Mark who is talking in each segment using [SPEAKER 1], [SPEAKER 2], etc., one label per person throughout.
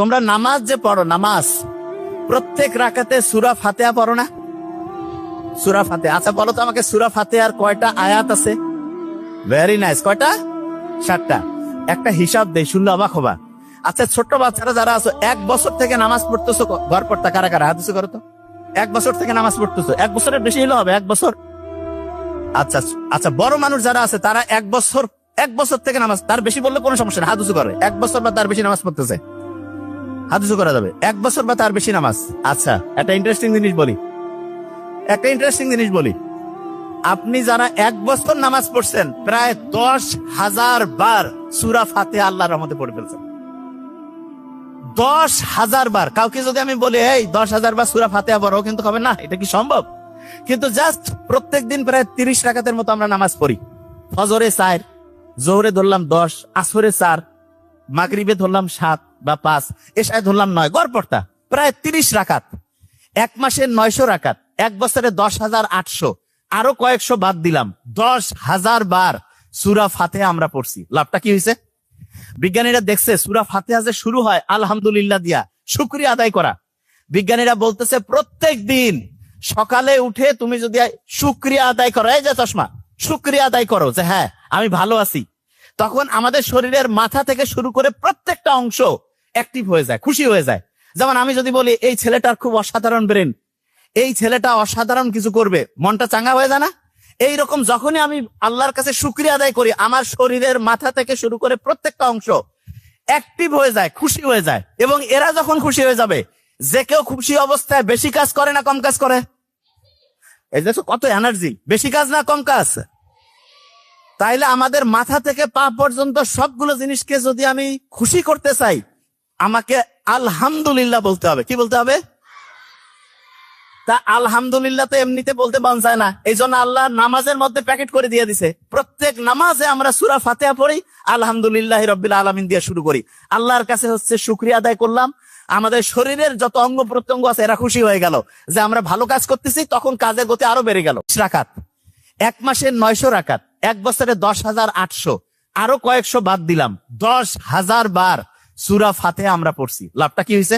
[SPEAKER 1] তোমরা নামাজ যে পড়ো, নামাজ। প্রত্যেক রাখাতে সুরা ফাতেহা পড়ো না? সুরা ফাতে আচ্ছা বলো তো আমাকে, সুরা ফাতেহার কয়টা আয়াত আছে? ভেরি নাইস কয়টা? সাতটা। একটা হিসাব দেই, শুনলে অবাক হবা। আচ্ছা ছোট্ট বাচ্চারা যারা আছো, এক বছর থেকে নামাজ পড়তেছো ঘর পড়তা কারা কারা? উঁচু করো তো। এক বছর থেকে নামাজ পড়তেছো। এক বছরের বেশি হলে হবে, এক বছর? আচ্ছা আচ্ছা বড় মানুষ যারা আছে, তারা এক বছর এক বছর থেকে নামাজ, তার বেশি বললে কোনো সমস্যা নেই হাত করে, এক বছর বা তার বেশি নামাজ পড়তেছে। হাত করা যাবে। এক বছর বা তার বেশি নামাজ। আচ্ছা একটা ইন্টারেস্টিং জিনিস বলি। একটা ইন্টারেস্টিং জিনিস বলি। আপনি যারা এক বছর নামাজ পড়ছেন, প্রায় দশ হাজার বার সুরা ফাতে আল্লাহর রহমতে পড়ে ফেলছেন। দশ হাজার বার। কাউকে যদি আমি বলি, এই, দশ হাজার বার সুরা ফাতেহা পড়ো, কিন্তু হবে না, এটা কি সম্ভব? কিন্তু জাস্ট প্রত্যেক দিন প্রায় তিরিশ রাকাতের মতো আমরা নামাজ পড়ি। ফজরে চার, জোহরে ধরলাম দশ, আসরে চার মাগরিবে ধরলাম সাত বা পাঁচ এসায় ধরলাম নয়, গড় পড়তা। প্রায় তিরিশ রাকাত। এক মাসে নয়শো রাকাত, এক বছরে দশ হাজার আটশো। আরও কয়েকশো বাদ দিলাম, দশ হাজার বার সুরা ফাতে আমরা পড়ছি। লাভটা কি হয়েছে বিজ্ঞানীরা দেখছে, সুরা ফাতে যে শুরু হয়, আলহামদুলিল্লাহ দিয়া, শুক্রিয়া আদায় করা। বিজ্ঞানীরা বলতেছে, প্রত্যেক দিন সকালে উঠে তুমি যদি শুক্রিয়া আদায় করো, এই যে চশমা, শুক্রিয়া আদায় করো যে হ্যাঁ আমি ভালো আছি। তখন আমাদের শরীরের মাথা থেকে শুরু করে প্রত্যেকটা অংশ অ্যাক্টিভ হয়ে যায়, খুশি হয়ে যায়। যেমন আমি যদি বলি, এই ছেলেটার খুব অসাধারণ ব্রেন এই ছেলেটা অসাধারণ কিছু করবে। মনটা চাঙ্গা হয়ে যায় না? এইরকম যখনই আমি আল্লাহর কাছে শুক্রিয়া আদায় করি, আমার শরীরের মাথা থেকে শুরু করে প্রত্যেকটা অংশ অ্যাক্টিভ হয়ে যায়, খুশি হয়ে যায়। এবং এরা যখন খুশি হয়ে যাবে, যে কেউ খুশি অবস্থায় বেশি কাজ করে না, কম কাজ করে? এই দেখো কত এনার্জি বেশি কাজ না, কম কাজ। তাইলে আমাদের মাথা থেকে পা পর্যন্ত সবগুলো জিনিসকে যদি আমি খুশি করতে চাই, আমাকে আলহামদুলিল্লাহ বলতে হবে। কি বলতে হবে? তা আলহামদুলিল্লাহ তো এমনিতে বলতে মন চায় না। এই জন্য আল্লাহ নামাজের মধ্যে প্যাকেট করে দিয়ে দিছে। প্রত্যেক নামাজে আমরা সুরা ফাতেহা পড়ি, আলহামদুলিল্লাহ রব্বিল আলমিন দিয়ে শুরু করি। আল্লাহর কাছে হচ্ছে শুক্রিয়া আদায় করলাম। আমাদের শরীরের যত অঙ্গ প্রত্যঙ্গ আছে, এরা খুশি হয়ে গেল। যে আমরা ভালো কাজ করতেছি, তখন কাজের গতি আরও বেড়ে গেল। রাকাত। এক মাসের নয়শো রাকাত। এক বছরে দশ হাজার আটশো। আরও কয়েকশো বাদ দিলাম। দশ হাজার বার সুরা ফাতেহা আমরা পড়ছি। লাভটা কি হয়েছে?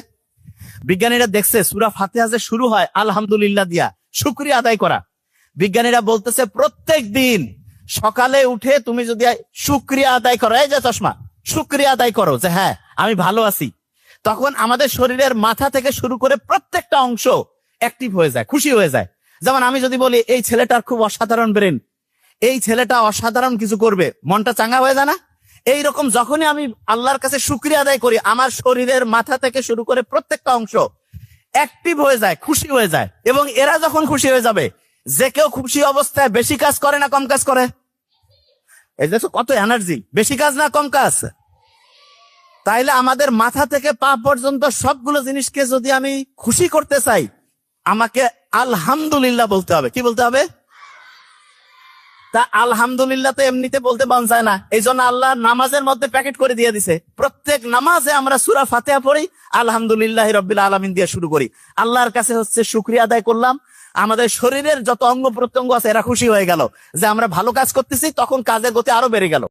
[SPEAKER 1] বিজ্ঞানীরা দেখছে, সুরা ফাতেহা যে শুরু হয়, আলহামদুলিল্লাহ দিয়া, শুক্রিয়া আদায় করা। বিজ্ঞানীরা বলতেছে, প্রত্যেক দিন সকালে উঠে তুমি যদি শুক্রিয়া আদায় করো, এই যে চশমা, শুক্রিয়া আদায় করো যে হ্যাঁ আমি ভালো আছি। তখন আমাদের শরীরের মাথা থেকে শুরু করে প্রত্যেকটা অংশ অ্যাক্টিভ হয়ে যায়, খুশি হয়ে যায়। যেমন আমি যদি বলি, এই ছেলেটার খুব অসাধারণ ব্রেন এই ছেলেটা অসাধারণ কিছু করবে। মনটা চাঙ্গা হয়ে যায় না? এইরকম যখনই আমি আল্লাহর কাছে শুক্রিয়া আদায় করি, আমার শরীরের মাথা থেকে শুরু করে প্রত্যেকটা অংশ অ্যাক্টিভ হয়ে যায়, খুশি হয়ে যায়। এবং এরা যখন খুশি হয়ে যাবে, যে কেউ খুশি অবস্থায় বেশি কাজ করে না কম কাজ করে? এই দেখো কত এনার্জি বেশি কাজ না কম কাজ? তাইলে আমাদের মাথা থেকে পা পর্যন্ত সবগুলো জিনিসকে যদি আমি খুশি করতে চাই, আমাকে আলহামদুলিল্লাহ বলতে হবে। কি বলতে হবে? তা আলহামদুলিল্লাহ তো এমনিতে বলতে মন চায় না। এই জন্য আল্লাহ নামাজের মধ্যে প্যাকেট করে দিয়ে দিছে। প্রত্যেক নামাজে আমরা সুরা ফাতেহা পড়ি, আলহামদুলিল্লাহ রব্বিল আলমিন দিয়ে শুরু করি। আল্লাহর কাছে হচ্ছে সুক্রিয়া আদায় করলাম। আমাদের শরীরের যত অঙ্গ প্রত্যঙ্গ আছে, এরা খুশি হয়ে গেল। যে আমরা ভালো কাজ করতেছি, তখন কাজের গতি আরও বেড়ে গেল।